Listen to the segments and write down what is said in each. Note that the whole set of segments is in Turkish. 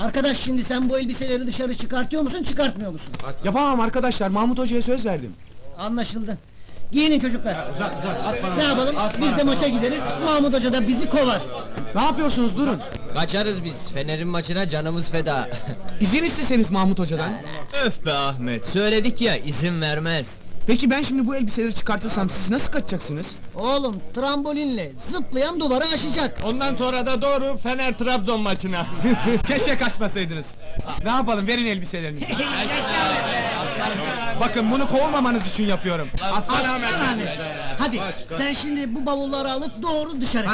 Arkadaş şimdi sen bu elbiseleri dışarı çıkartıyor musun çıkartmıyor musun? Yapamam arkadaşlar Mahmut Hoca'ya söz verdim. Anlaşıldı. Giyinin çocuklar. Ne yapalım? Biz de maça gideriz. Mahmut Hoca da bizi kovar. Ne yapıyorsunuz durun. Kaçarız biz. Fener'in maçına canımız feda. İzin isteseniz Mahmut Hoca'dan. Öf be Ahmet. Söyledik ya izin vermez. Peki ben şimdi bu elbiseleri çıkartırsam siz nasıl kaçacaksınız? Oğlum trambolinle zıplayan duvarı aşacak. Ondan sonra da doğru Fener Trabzon maçına. Keşke kaçmasaydınız. Ne yapalım verin elbiselerinizi. Bakın bunu kovmamanız için yapıyorum. Aslan Ahmet. Hadi sen şimdi bu bavulları alıp doğru dışarı.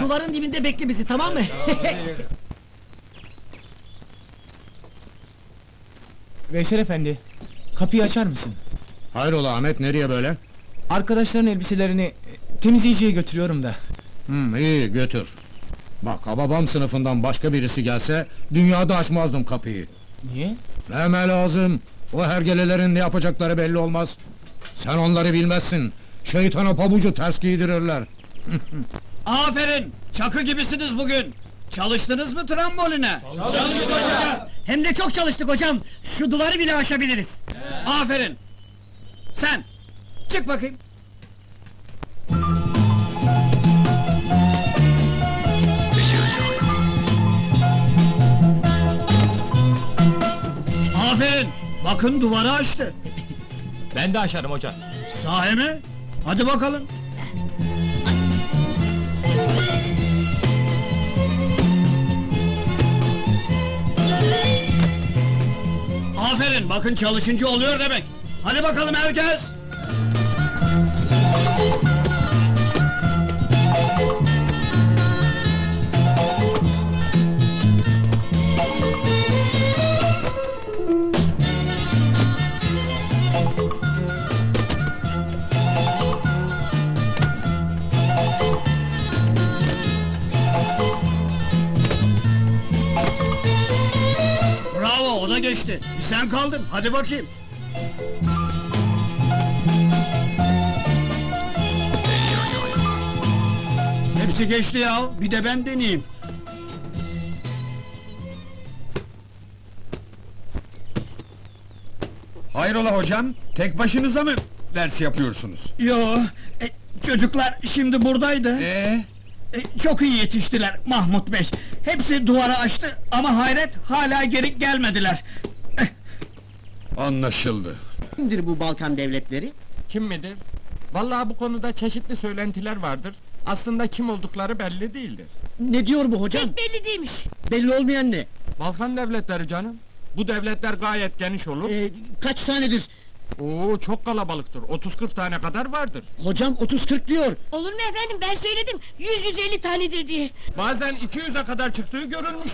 Duvarın dibinde bekle bizi tamam mı? Veysel efendi kapıyı açar mısın? Hayrola Ahmet nereye böyle? Arkadaşların elbiselerini e, temizleyiciye götürüyorum da. Hmm, iyi götür. Bak babam sınıfından başka birisi gelse dünyada açmazdım kapıyı. Niye? Neme lazım? O hergelelerin ne yapacakları belli olmaz. Sen onları bilmezsin. Şeytana pabucu ters giydirirler. Aferin! Çakı gibisiniz bugün. Çalıştınız mı tramboline? Hem de çok çalıştık hocam. Şu duvarı bile aşabiliriz. Aferin! Sen! Çık bakayım. Aferin! Bakın duvarı açtı. ben de aşarım hocam. Sahi mi? Hadi bakalım. Aferin, bakın çalışınca oluyor demek. Hadi bakalım herkes. Bravo, o da geçti. Sen kaldın. Hadi bakayım. Hepsi geçti ya. Bir de ben deneyeyim. Hayrola hocam? Tek başınıza mı ders yapıyorsunuz? Yo, e, çocuklar şimdi buradaydı. Ee, E, çok iyi yetiştiler Mahmut Bey. Hepsi duvara açtı ama hayret hala geri gelmediler. anlaşıldı. Kimdir bu Balkan devletleri? Kim midir? Vallahi bu konuda çeşitli söylentiler vardır. Aslında kim oldukları belli değildir. Ne diyor bu hocam? belli değilmiş. Belli olmayan ne? Balkan devletleri canım. Bu devletler gayet geniş olur. Ee, kaç tanedir? Oo çok kalabalıktır. 30-40 tane kadar vardır. Hocam 30-40 diyor. Olur mu efendim ben söyledim 100-150 tanedir diye. Bazen 200'e kadar çıktığı görülmüştür.